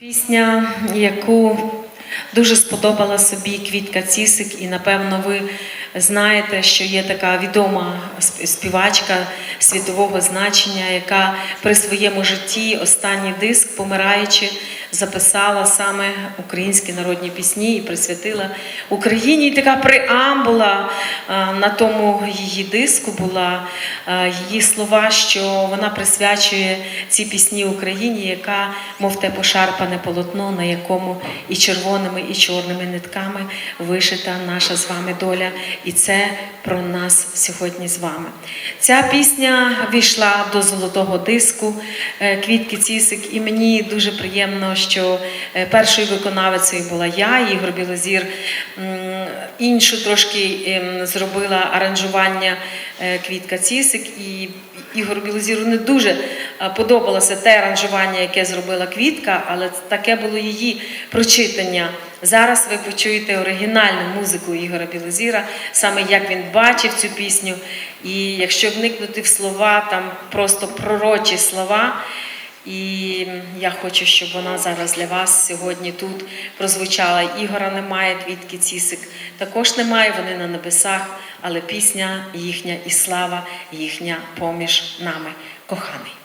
Пісня, яку дуже сподобала собі Квітка Цісик, і напевно ви знаєте, що є така відома співачка світового значення, яка при своєму житті останній диск, помираючи, записала саме українські народні пісні і присвятила Україні. І така преамбула на тому її диску була її слова, що вона присвячує ці пісні Україні, яка, мов те пошарпане полотно, на якому і червоними, і чорними нитками вишита наша з вами доля. І це про нас сьогодні з вами. Ця пісня війшла до золотого диску е, Квітки Цісик, і мені дуже приємно, що е, першою виконавицею була я, Ігор Білозір. Іншу трошки ем, зробила аранжування е, Квітка Цісик, і Ігору Білозіру не дуже подобалося те аранжування, яке зробила Квітка, але таке було її прочитання. Зараз ви почуєте оригінальну музику Ігора Білозіра, саме як він бачив цю пісню. І якщо вникнути в слова, там просто пророчі слова. І я хочу, щоб вона зараз для вас сьогодні тут прозвучала. Ігора немає, Квітки Цісик також немає, вони на небесах, але пісня їхня і слава їхня поміж нами, коханий.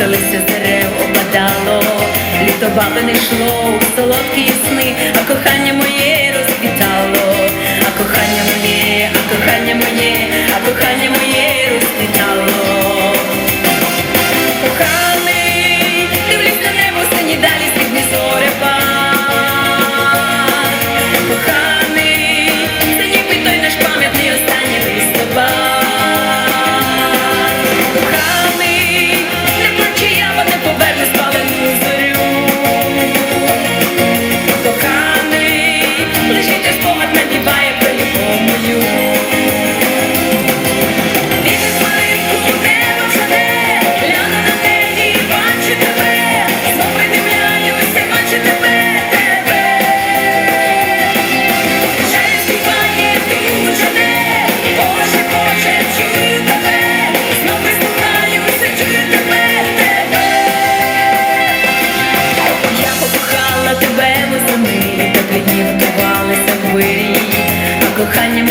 Жовте листя з дерев опадало, літо баби не йшло у солодкі сни, а кохання моє розквітало, а кохання моє, а кохання моє, а кохання моє розквітало. Коханий, дивлюсь на небо, сині далі срібні зорепад.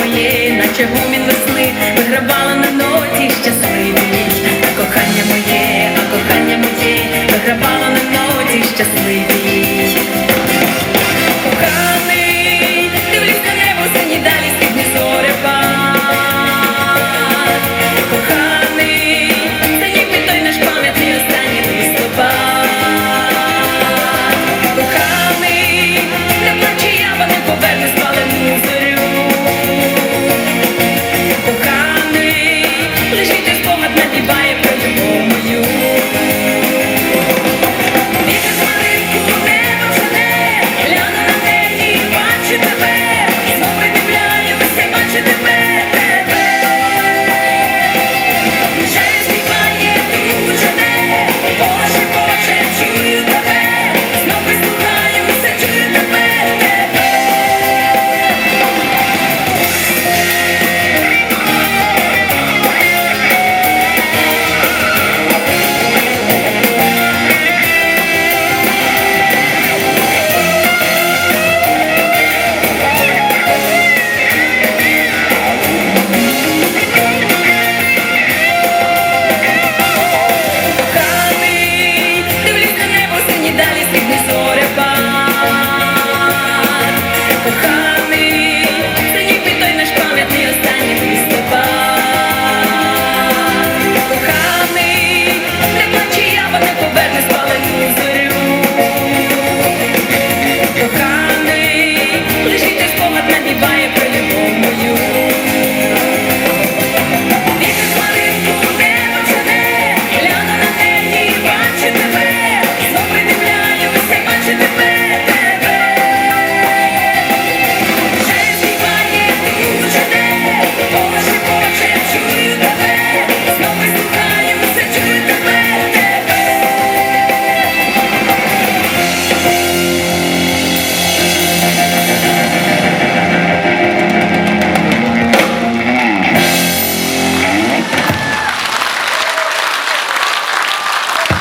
моє, наче гумін весни, вигравала на ноті щасливі ніч, кохання моє, а кохання моє, вигравала на ноті щасливі.